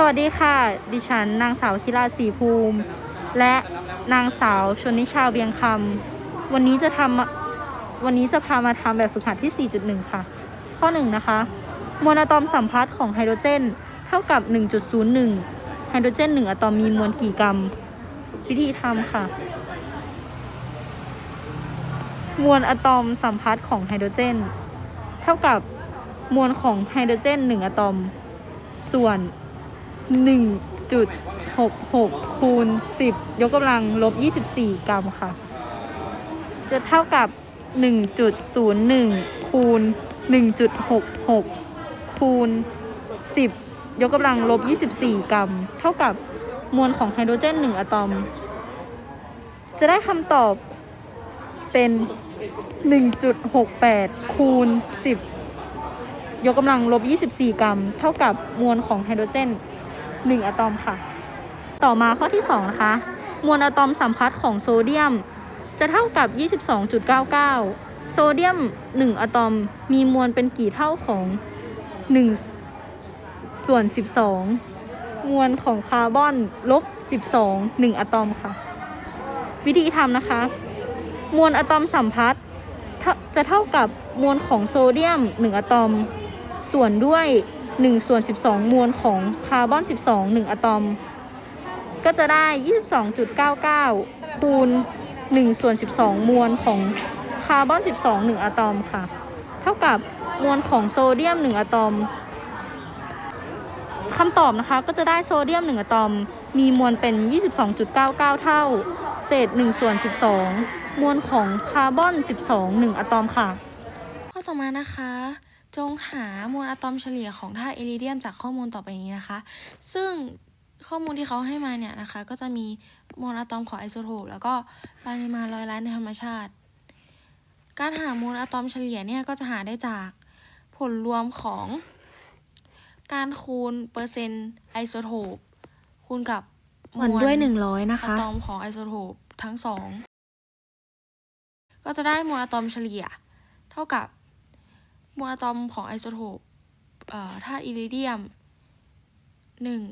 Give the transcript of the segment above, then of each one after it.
สวัสดีค่ะ ดิฉันนางสาวคิราศีภูมิ และนางสาวชนนิชาเวียงคำวันนี้จะทำวันนี้จะพามาทำแบบฝึกหัดที่ 4.1 ค่ะ ข้อ 1 นะคะมวลอะตอมสัมพัทธ์ของไฮโดรเจน เท่ากับ 1.01 ไฮโดรเจน 1 อะตอมมีมวลกี่กรัม วิธีทำค่ะ มวลอะตอมสัมพัทธ์ของไฮโดรเจน เท่ากับมวลของไฮโดรเจน 1 อะตอม ส่วน 1.66 คูณ 10 ยกกำลังลบ 24 กรัมค่ะ จะเท่ากับ 1.01 คูณ 1.66 คูณ 10 ยกกำลังลบ 24 กรัม เท่ากับมวลของไฮโดรเจน 1 อะตอม จะได้คำตอบเป็น 1.68 คูณ 10 ยกกำลังลบ 24 กรัม เท่ากับมวลของไฮโดรเจน 1 อะตอมค่ะ ต่อมาข้อที่ 2 นะคะ มวลอะตอมสัมพัทธ์ของโซเดียม จะเท่ากับ 22.99 โซเดียม 1 อะตอมมีมวลเป็นกี่เท่าของ 1 ส่วน 12 มวลของคาร์บอนลบ 12 1 อะตอมค่ะ วิธีทำนะคะ มวลอะตอมสัมพัทธ์จะเท่ากับมวลของโซเดียม 1 อะตอม ส่วนด้วย 1 ส่วน 12 มวลของคาร์บอน 12 1 อะตอม ก็จะได้ 22.99 คูณ 1 ส่วน 12 มวลของคาร์บอน 12 1 อะตอมค่ะ เท่ากับมวลของโซเดียม 1 อะตอมคำตอบนะคะก็จะได้โซเดียม 1 อะตอม มีมวลเป็น 22.99 เท่า เศษ 1 ส่วน 12 มวลของคาร์บอน 12 1 อะตอมค่ะ ข้อต่อมานะคะ จงหามวลอะตอมเฉลี่ยของธาตุเอริเดียมจากข้อมูลต่อไปนี้นะคะ ซึ่งข้อมูลที่เขาให้มาเนี่ยนะคะ ก็จะมีมวลอะตอมของไอโซโทปแล้วก็ปริมาณลอยล้านในธรรมชาติ การหามวลอะตอมเฉลี่ยเนี่ยก็จะหาได้จากผลรวมของ การคูณเปอร์เซ็นต์ไอโซโทปคูณกับหารด้วย100นะอะคะตอมของไอโซโทปทั้งสองก็จะได้มวลอะตอมเฉลี่ย เท่ากับ มวลอะตอมของไอโซโทปธาตุอิริเดียม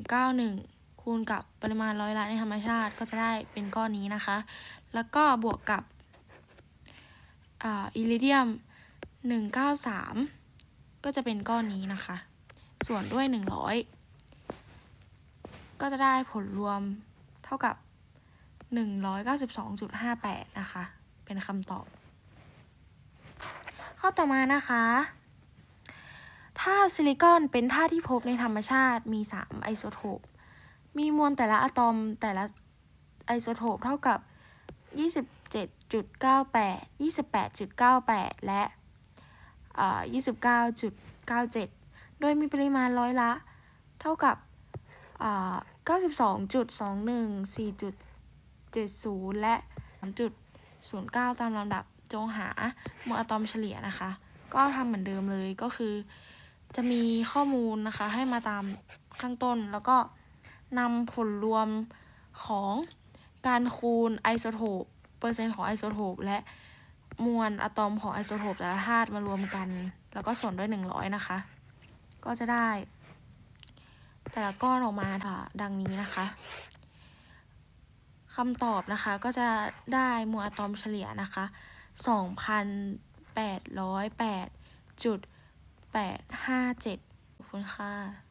191 คูณกับปริมาณร้อยละในธรรมชาติก็จะได้เป็นก้อนนี้นะคะ แล้วก็บวกกับอิริเดียม 193 ก็จะเป็นก้อนนี้นะคะ ส่วนด้วย 100 ก็จะได้ผลรวมเท่ากับ 192.58 นะคะ เป็นคำตอบ ข้อต่อมานะคะธาตุซิลิคอนเป็นธาตุที่พบในธรรมชาติมี 3 ไอโซโทป มีมวลแต่ละอะตอมแต่ละไอโซโทปเท่ากับ 27.98 28.98 และเอ่อ29.97 โดยมีปริมาณร้อยละ เท่ากับอ่า92.21 4.70 และ 3.09 ตามลำดับ จงหามวลอะตอมเฉลี่ยนะคะ ก็ทำเหมือนเดิมเลยก็คือ จะมีข้อมูลนะคะให้มาตามข้างต้น แล้วก็นำผลรวมของการคูณไอโซโทปเปอร์เซ็นต์ของไอโซโทปและมวลอะตอมของไอโซโทปแต่ละธาตุมารวมกัน แล้วก็ส่วนด้วย 100 นะคะ ก็จะได้ แต่ละก้อนออกมาค่ะดังนี้นะคะคำตอบนะคะก็จะได้มวลอะตอมเฉลี่ยนะคะ 2,808.857ขอบคุณค่ะ